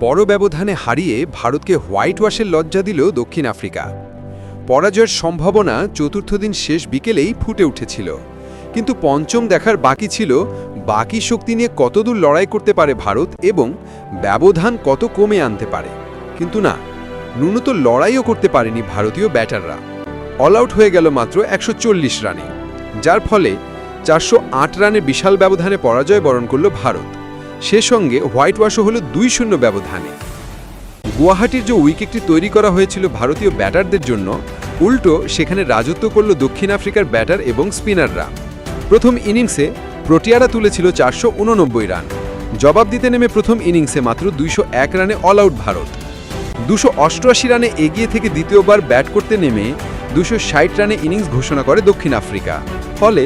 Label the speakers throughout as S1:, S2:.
S1: বড় ব্যবধানে হারিয়ে ভারতকে হোয়াইট ওয়াশের লজ্জা দিল দক্ষিণ আফ্রিকা। পরাজয়ের সম্ভাবনা চতুর্থ দিন শেষ বিকেলেই ফুটে উঠেছিল। কিন্তু পঞ্চম দেখার বাকি ছিল, বাকি শক্তি নিয়ে কতদূর লড়াই করতে পারে ভারত এবং ব্যবধান কত কমে আনতে পারে। কিন্তু না ন্যূনত লড়াইও করতে পারেনি ভারতীয় ব্যাটাররা। অল আউট হয়ে গেল মাত্র একশো চল্লিশ রানে, যার ফলে চারশো রানের বিশাল ব্যবধানে পরাজয় বরণ করল ভারত। সে সঙ্গে হোয়াইট ওয়াশও হল দুই শূন্য ব্যবধানে। গুয়াহাটির যে উইকেটটি তৈরি করা হয়েছিল ভারতীয় ব্যাটারদের জন্য, উল্টো সেখানে রাজত্ব করল দক্ষিণ আফ্রিকার ব্যাটার এবং স্পিনাররা। প্রথম ইনিংসে প্রোটিয়ারা তুলেছিল চারশো উননব্বই রান। জবাব দিতে নেমে প্রথম ইনিংসে মাত্র দুইশো এক রানে অল আউট ভারত। দুশো অষ্টআশি রানে এগিয়ে থেকে দ্বিতীয়বার ব্যাট করতে নেমে দুশো রানে ইনিংস ঘোষণা করে দক্ষিণ আফ্রিকা। ফলে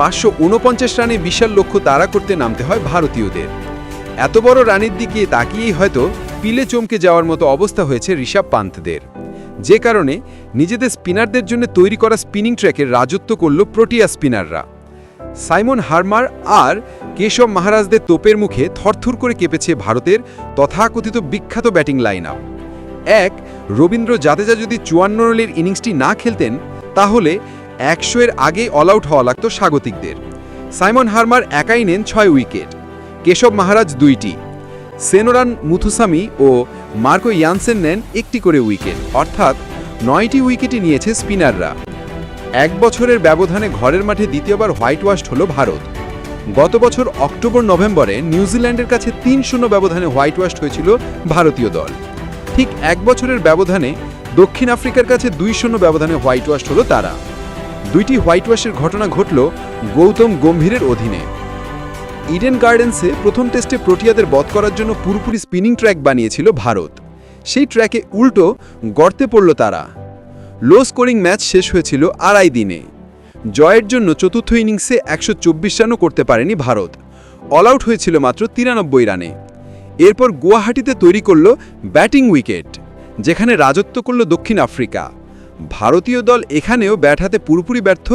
S1: পাঁচশো উনপঞ্চাশ রানে বিশাল লক্ষ্য তাড়া করতে নামতে হয় ভারতীয়দের। এত বড় রানের দিকে তাকিয়েই হয়তো পিলে চমকে যাওয়ার মতো অবস্থা হয়েছে ঋষভ পান্তদের যে কারণে নিজেদের স্পিনারদের জন্য তৈরি করা স্পিনিং ট্র্যাকের রাজত্ব করল প্রোটিয়া স্পিনাররা। সাইমন হারমার আর কেশব মহারাজদের তোপের মুখে থরথর করে কেঁপেছে ভারতের তথাকথিত বিখ্যাত ব্যাটিং লাইন আপ এক, রবীন্দ্র জাদেজা যদি চুয়ান্ন রানের ইনিংসটি না খেলতেন, তাহলে একশো এর আগেই অল আউট হওয়া লাগত স্বাগতিকদের। সাইমন হারমার একাই নেন ছয় উইকেট। কেশব মহারাজ দুইটি। সেনোরান মুথুসামি ও মার্কো ইয়ানসেন নেন একটি করে উইকেট। অর্থাৎ নয়টি উইকেটই নিয়েছে স্পিনাররা। এক বছরের ব্যবধানে ঘরের মাঠে দ্বিতীয়বার হোয়াইট ওয়াশড হল ভারত। গত বছর অক্টোবর, নভেম্বরে নিউজিল্যান্ডের কাছে তিন শূন্য ব্যবধানে হোয়াইট ওয়াশড হয়েছিল ভারতীয় দল। ঠিক এক বছরের ব্যবধানে দক্ষিণ আফ্রিকার কাছে দুই শূন্য ব্যবধানে হোয়াইট ওয়াশড হল তারা। দুইটি হোয়াইট ওয়াশের ঘটনা ঘটল গৌতম গম্ভীরের অধীনে। ইডেন গার্ডেন্সে প্রথম টেস্টে প্রোটিয়াদের বধ করার জন্য পুরোপুরি স্পিনিং ট্র্যাক বানিয়েছিল ভারত। সেই ট্র্যাকে উল্টো গর্তে পড়ল তারা। লো স্কোরিং ম্যাচ শেষ হয়েছিল আড়াই দিনে। জয়ের জন্য চতুর্থ ইনিংসে একশো চব্বিশ রানও করতে পারেনি ভারত। অল আউট হয়েছিল মাত্র তিরানব্বই রানে। এরপর গুয়াহাটিতে তৈরি করল ব্যাটিং উইকেট, যেখানে রাজত্ব করল দক্ষিণ আফ্রিকা। ভারতীয় দল এখানেও ব্যাট হাতে পুরোপুরি ব্যর্থ